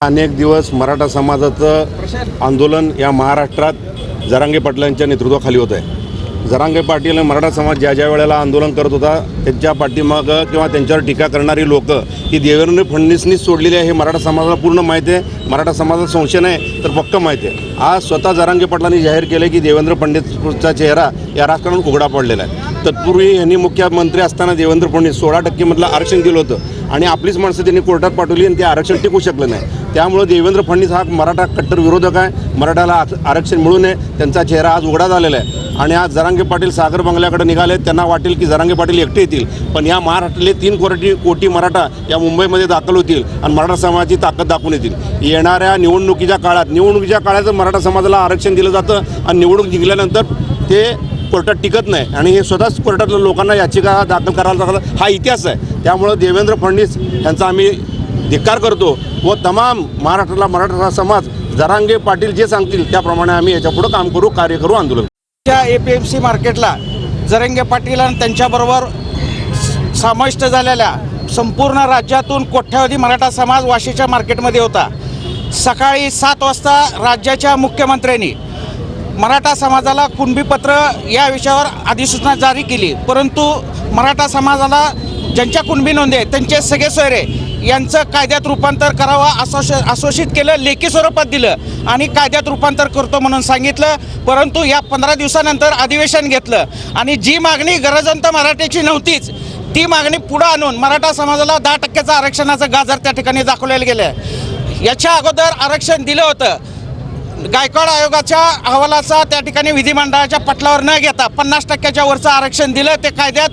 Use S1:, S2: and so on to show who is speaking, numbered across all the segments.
S1: अनेक दिवस मराठा समाजाचं आंदोलन या महाराष्ट्रात जरांगे पाटलांच्या नेतृत्वाखाली होत आहे जरांगे पाटील आणि मराठा समाज ज्या ज्या वेळेला आंदोलन करत होता त्यांच्या पाठीमागं किंवा त्यांच्यावर टीका करणारी लोक ही देवेंद्र फडणवीसनीच सोडलेली आहे हे मराठा समाजाला पूर्ण माहिती आहे. मराठा समाजाला संशय नाही तर पक्क माहिती आहे. आज स्वतः जरांगे पाटलांनी जाहीर केलं की देवेंद्र फडणवीसचा चेहरा या राजकारण उघडा पडलेला आहे. तत्पूर्वी यांनी मुख्यमंत्री असताना देवेंद्र फडणवीस सोळा टक्केमधलं आरक्षण दिलं होतं आणि आपलीच माणसं त्यांनी कोर्टात पाठवली आणि ते आरक्षण टिकू शकलं नाही. त्यामुळं देवेंद्र फडणवीस हा मराठा कट्टर विरोधक आहे. मराठाला आरक्षण मिळू नये. त्यांचा चेहरा आज उघडा झालेला आहे. आणि आज जरांगे पाटील सागर बंगल्याकडे निघाले. त्यांना वाटेल की जरांगे पाटील एकटे येतील. पण या महाराष्ट्रातले तीन कोटी कोटी मराठा या मुंबईमध्ये दाखल होतील आणि मराठा समाजाची ताकद दाखवून येतील. येणाऱ्या निवडणुकीच्या काळात निवडणुकीच्या काळात मराठा समाजाला आरक्षण दिलं जातं आणि निवडणूक जिंकल्यानंतर ते कोर्टात टिकत नाही. आणि हे स्वतःच कोर्टातल्या लोकांना याचिका दाखल करायला लागलं हा इतिहास आहे. त्यामुळं देवेंद्र फडणवीस यांचा आम्ही धिक्कार करतो व तमाम महाराष्ट्राला मराठा समाज जरांगे पाटील जे सांगतील त्याप्रमाणे आम्ही याच्यापुढं काम करू कार्य करू. आंदोलन
S2: त्या ए पी एम सी मार्केटला जरंगे पाटील आणि त्यांच्याबरोबर समाविष्ट झालेल्या संपूर्ण राज्यातून कोट्यावधी मराठा समाज वाशीच्या मार्केटमध्ये होता. सकाळी सात वाजता राज्याच्या मुख्यमंत्र्यांनी मराठा समाजाला कुणबीपत्र या विषयावर अधिसूचना जारी केली. परंतु मराठा समाजाला ज्यांच्या कुणबी नोंदी आहेत त्यांचे सगळे सोयरे यांचं कायद्यात रूपांतर करावं असोश असोषित केलं लेखी स्वरूपात दिलं आणि कायद्यात रूपांतर करतो म्हणून सांगितलं. परंतु या पंधरा दिवसानंतर अधिवेशन घेतलं. आणि जी मागणी गरजवंत मराठीची नव्हतीच ती मागणी पुढं आणून मराठा समाजाला दहा टक्क्याचं आरक्षणाचं गाजर त्या ठिकाणी दाखवलेलं गेलं आहे याच्या अगोदर आरक्षण दिलं होतं. गायकवाड आयोगाच्या अहवालाचा त्या ठिकाणी विधिमंडळाच्या पटलावर न घेता पन्नास टक्क्याच्या वरचं आरक्षण दिलं. ते कायद्यात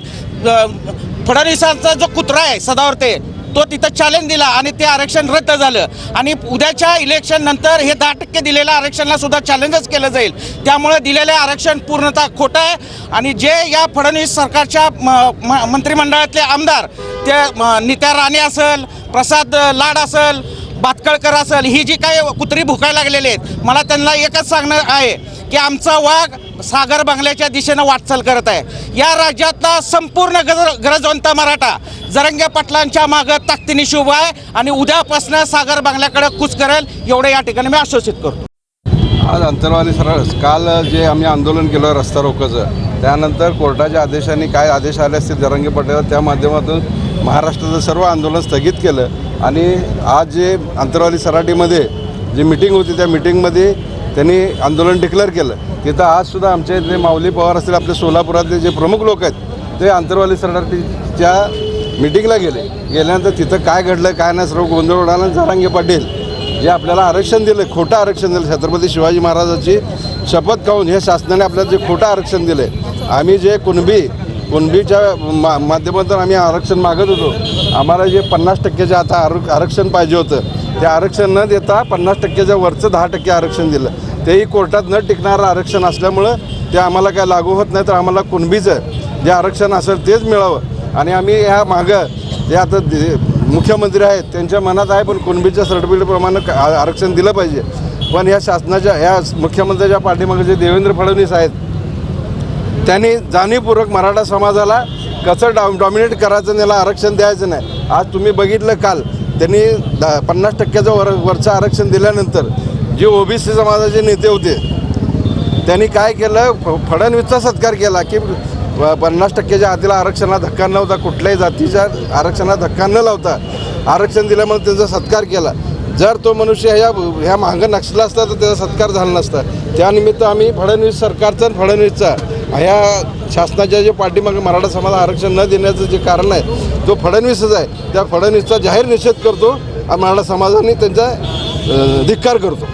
S2: फडणवीसांचा जो कुत्रा आहे सदावर्ते तो तिथं चॅलेंज दिला आणि ते आरक्षण रद्द झालं. आणि उद्याच्या इलेक्शन नंतर हे दहा टक्के दिलेल्या आरक्षणाला सुद्धा चॅलेंजच केलं जाईल. त्यामुळे दिलेले आरक्षण पूर्णतः खोटं आहे. आणि जे या फडणवीस सरकारच्या म- मंत्रिमंडळातले आमदार ते नित्या राणे असेल प्रसाद लाड असेल भातकळकर असेल ही जी काही कुत्री भुकायला लागलेली आहेत मला त्यांना एकच सांगणं आहे. की आमचा वाघ सागर बंगल्याच्या दिशेनं वाटचाल करत आहे. या राज्यातला संपूर्ण गरज गरजवंत मराठा जरंगे पाटलांच्या मागं ताकदीनिशी उभा आहे आणि उद्यापासून सागर बंगल्याकडे कूच करेल एवढं या ठिकाणी मी आश्वासित करतो.
S3: आज अंतरवाली सरळ काल जे आम्ही आंदोलन केलं रस्ता रोकचं त्यानंतर कोर्टाच्या आदेशाने काय आदेश आले असतील जरंगे पटेल त्या माध्यमातून महाराष्ट्राचं सर्व आंदोलन स्थगित केलं. आणि आज जे अंतरवाली सराटीमध्ये जी मिटिंग होती त्या मिटिंगमध्ये त्यांनी आंदोलन डिक्लेअर केलं. तिथं आजसुद्धा आमच्या जे माऊली पवार असतील आपले सोलापुरातले जे प्रमुख लोक आहेत ते अंतरवाली सरदारच्या मिटिंगला गेले. गेल्यानंतर तिथं काय घडलं काय नाही सर्व गोंधळ उडाला. जरांगे पाटील जे आपल्याला आरक्षण दिलं खोटं आरक्षण दिलं छत्रपती शिवाजी महाराजाची शपथ खाऊन हे शासनाने आपल्याला जे खोटं आरक्षण दिले. आम्ही जे कुणबी कुणबीच्या मा माध्यमातून आम्ही आरक्षण मागत होतो. आम्हाला जे पन्नास टक्क्याचे आता आरक्षण पाहिजे होतं ते आरक्षण न देता पन्नास टक्क्याच्या वरचं दहा टक्के आरक्षण दिलं. तेही कोर्टात न टिकणारं आरक्षण असल्यामुळं ते आम्हाला काय लागू होत नाही तर आम्हाला कुणबीचं जे आरक्षण असेल तेच मिळावं. आणि आम्ही ह्या मागं जे आता मुख्यमंत्री आहेत त्यांच्या मनात आहे पण कुणबीच्या सर्टिफिकेटप्रमाणे आरक्षण दिलं पाहिजे. पण ह्या शासनाच्या ह्या मुख्यमंत्र्याच्या पाठीमागे जे देवेंद्र फडणवीस आहेत त्यांनी जाणीवपूर्वक मराठा समाजाला कसं डॉ डॉमिनेट करायचं त्याला याला आरक्षण द्यायचं नाही. आज तुम्ही बघितलं काल त्यांनी द पन्नास टक्क्याचं वर वरचं आरक्षण दिल्यानंतर जे ओबीसी समाजाचे नेते होते त्यांनी काय केलं? फ- फडणवीसचा सत्कार केला की पन्नास टक्क्याच्या आधीला आरक्षणाला धक्का नव्हता कुठल्याही जातीच्या आरक्षणाला धक्का न लावता आरक्षण दिल्यामुळे त्यांचा सत्कार केला. जर तो मनुष्य ह्या ह्या मागं नक्षला असता तर त्याचा सत्कार झाला नसता. त्यानिमित्त आम्ही फडणवीस सरकारचा आणि फडणवीसचा ह्या शासनाच्या जे पाठीमागे मराठा समाज आरक्षण न देण्याचं जे कारण आहे तो फडणवीसच आहे. त्या फडणवीसचा जाहीर निषेध करतो आणि मराठा समाजाने त्यांचा धिक्कार करतो.